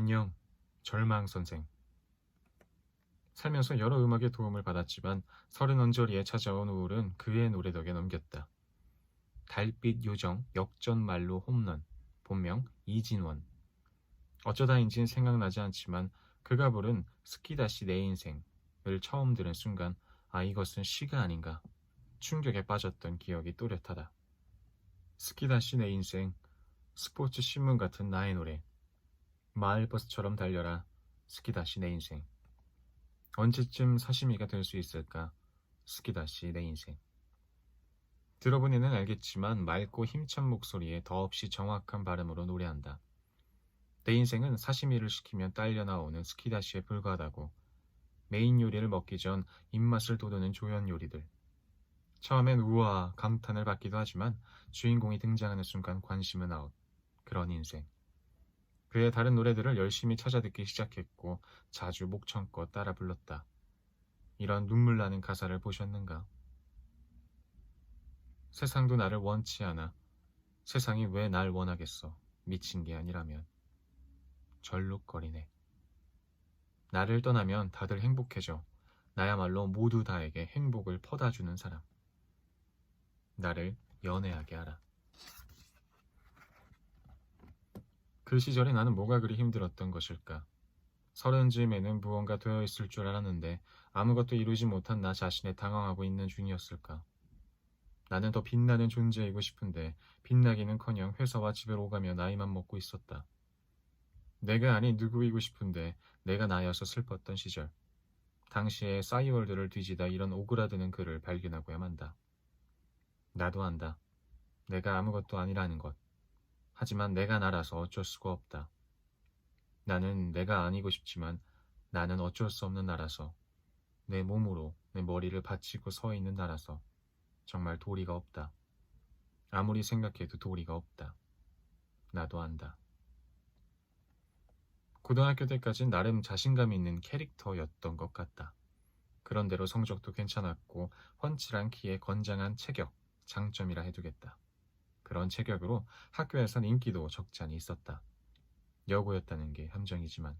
안녕, 절망 선생. 살면서 여러 음악의 도움을 받았지만 서른 언저리에 찾아온 우울은 그의 노래 덕에 넘겼다. 달빛 요정, 역전 말로 홈런, 본명 이진원. 어쩌다인진 생각나지 않지만 그가 부른 스키다시 내 인생을 처음 들은 순간 아 이것은 시가 아닌가 충격에 빠졌던 기억이 또렷하다. 스키다시 내 인생, 스포츠 신문 같은 나의 노래. 마을버스처럼 달려라. 스키다시 내 인생. 언제쯤 사시미가 될 수 있을까? 스키다시 내 인생. 들어보니는 알겠지만 맑고 힘찬 목소리에 더없이 정확한 발음으로 노래한다. 내 인생은 사시미를 시키면 딸려 나오는 스키다시에 불과하다고. 메인 요리를 먹기 전 입맛을 돋우는 조연 요리들. 처음엔 우와 감탄을 받기도 하지만 주인공이 등장하는 순간 관심은 아웃. 그런 인생. 그의 다른 노래들을 열심히 찾아 듣기 시작했고 자주 목청껏 따라 불렀다. 이런 눈물 나는 가사를 보셨는가? 세상도 나를 원치 않아. 세상이 왜 날 원하겠어? 미친 게 아니라면. 절룩거리네. 나를 떠나면 다들 행복해져. 나야말로 모두 다에게 행복을 퍼다주는 사람. 나를 연애하게 하라. 그 시절에 나는 뭐가 그리 힘들었던 것일까? 서른 즈음에는 무언가 되어 있을 줄 알았는데 아무것도 이루지 못한 나 자신에 당황하고 있는 중이었을까? 나는 더 빛나는 존재이고 싶은데 빛나기는커녕 회사와 집을 오가며 나이만 먹고 있었다. 내가 아닌 누구이고 싶은데 내가 나여서 슬펐던 시절. 당시에 싸이월드를 뒤지다 이런 오그라드는 글을 발견하고야 만다. 나도 안다. 내가 아무것도 아니라는 것. 하지만 내가 나라서 어쩔 수가 없다. 나는 내가 아니고 싶지만 나는 어쩔 수 없는 나라서 내 몸으로 내 머리를 받치고 서 있는 나라서 정말 도리가 없다. 아무리 생각해도 도리가 없다. 나도 안다. 고등학교 때까진 나름 자신감 있는 캐릭터였던 것 같다. 그런대로 성적도 괜찮았고 훤칠한 키에 건장한 체격, 장점이라 해두겠다. 그런 체격으로 학교에선 인기도 적잖이 있었다. 여고였다는 게 함정이지만.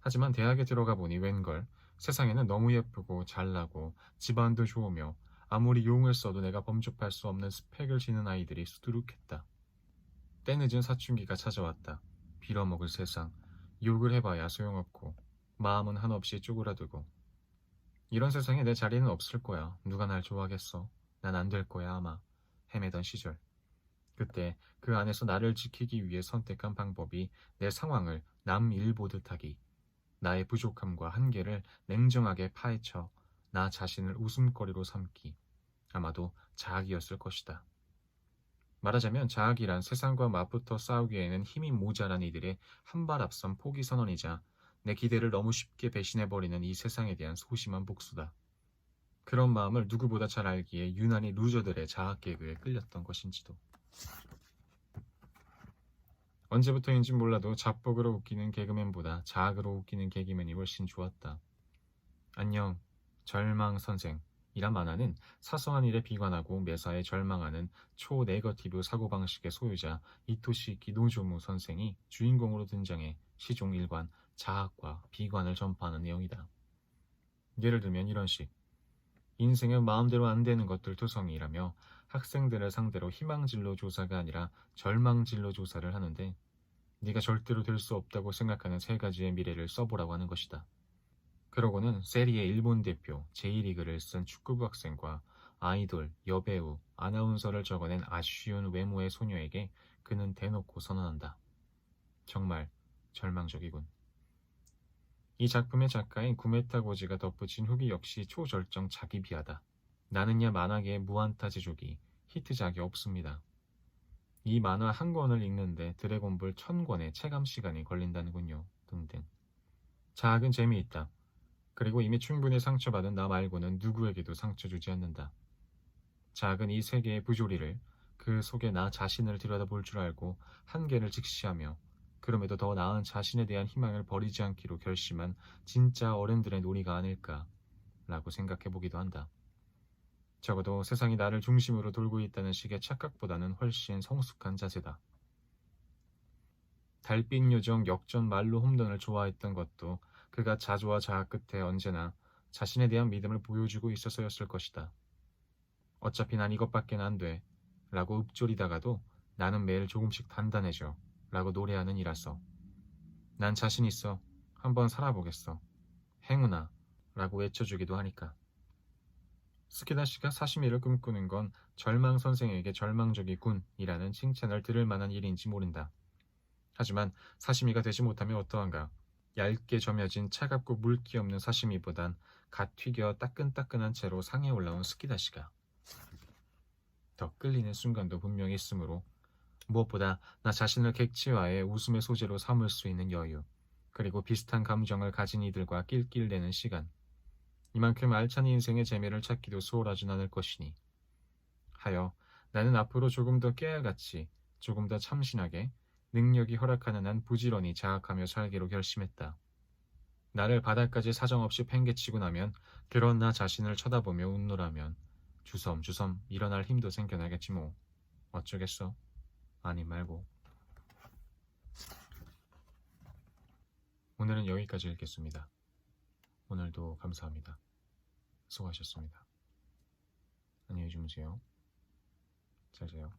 하지만 대학에 들어가 보니 웬걸 세상에는 너무 예쁘고 잘나고 집안도 좋으며 아무리 용을 써도 내가 범접할 수 없는 스펙을 지는 아이들이 수두룩했다. 때늦은 사춘기가 찾아왔다. 빌어먹을 세상. 욕을 해봐야 소용없고 마음은 한없이 쪼그라들고 이런 세상에 내 자리는 없을 거야. 누가 날 좋아하겠어. 난 안 될 거야 아마. 헤매던 시절. 그때 그 안에서 나를 지키기 위해 선택한 방법이 내 상황을 남일 보듯 하기. 나의 부족함과 한계를 냉정하게 파헤쳐 나 자신을 웃음거리로 삼기. 아마도 자학이었을 것이다. 말하자면 자학이란 세상과 맞붙어 싸우기에는 힘이 모자란 이들의 한 발 앞선 포기 선언이자 내 기대를 너무 쉽게 배신해버리는 이 세상에 대한 소심한 복수다. 그런 마음을 누구보다 잘 알기에 유난히 루저들의 자학 개그에 끌렸던 것인지도. 언제부터인지 몰라도 자뻑으로 웃기는 개그맨보다 자학으로 웃기는 개그맨이 훨씬 좋았다. 안녕, 절망 선생. 이란 만화는 사소한 일에 비관하고 매사에 절망하는 초네거티브 사고방식의 소유자 이토시키 노조무 선생이 주인공으로 등장해 시종 일관, 자학과 비관을 전파하는 내용이다. 예를 들면 이런 식. 인생은 마음대로 안 되는 것들 투성이라며 학생들을 상대로 희망진로 조사가 아니라 절망진로 조사를 하는데 네가 절대로 될 수 없다고 생각하는 세 가지의 미래를 써보라고 하는 것이다. 그러고는 세리의 일본 대표 제이리그를 쓴 축구부 학생과 아이돌, 여배우, 아나운서를 적어낸 아쉬운 외모의 소녀에게 그는 대놓고 선언한다. 정말 절망적이군. 이 작품의 작가인 구메타 고지가 덧붙인 후기 역시 초절정 자기비하다. 나는야 만화계의 무한타지족이 히트작이 없습니다. 이 만화 한 권을 읽는데 드래곤볼 천 권의 체감 시간이 걸린다는군요. 등등. 자학은 재미있다. 그리고 이미 충분히 상처받은 나 말고는 누구에게도 상처 주지 않는다. 작은 이 세계의 부조리를 그 속에 나 자신을 들여다볼 줄 알고 한계를 직시하며 그럼에도 더 나은 자신에 대한 희망을 버리지 않기로 결심한 진짜 어른들의 놀이가 아닐까라고 생각해 보기도 한다. 적어도 세상이 나를 중심으로 돌고 있다는 식의 착각보다는 훨씬 성숙한 자세다. 달빛 요정 역전 말로 홈런을 좋아했던 것도 그가 자조와 자아 끝에 언제나 자신에 대한 믿음을 보여주고 있어서였을 것이다. 어차피 난 이것밖엔 안 돼. 라고 읊조리다가도 나는 매일 조금씩 단단해져. 라고 노래하는 이라서. 난 자신 있어. 한번 살아보겠어. 행운아. 라고 외쳐주기도 하니까. 스키다 씨가 사시미를 꿈꾸는 건 절망 선생에게 절망적이군이라는 칭찬을 들을 만한 일인지 모른다. 하지만 사시미가 되지 못하면 어떠한가? 얇게 점여진 차갑고 물기 없는 사시미보단 갓 튀겨 따끈따끈한 채로 상에 올라온 스키다 씨가 더 끌리는 순간도 분명히 있으므로 무엇보다 나 자신을 객치와의 웃음의 소재로 삼을 수 있는 여유 그리고 비슷한 감정을 가진 이들과 낄낄대는 시간 이만큼 알찬 인생의 재미를 찾기도 수월하진 않을 것이니 하여 나는 앞으로 조금 더 깨알같이 조금 더 참신하게 능력이 허락하는 한 부지런히 자학하며 살기로 결심했다. 나를 바닥까지 사정없이 팽개치고 나면 그런 나 자신을 쳐다보며 웃노라면 주섬주섬 일어날 힘도 생겨나겠지 뭐. 어쩌겠어? 아니 말고. 오늘은 여기까지 읽겠습니다. 오늘도 감사합니다. 수고하셨습니다. 안녕히 주무세요. 잘 자요.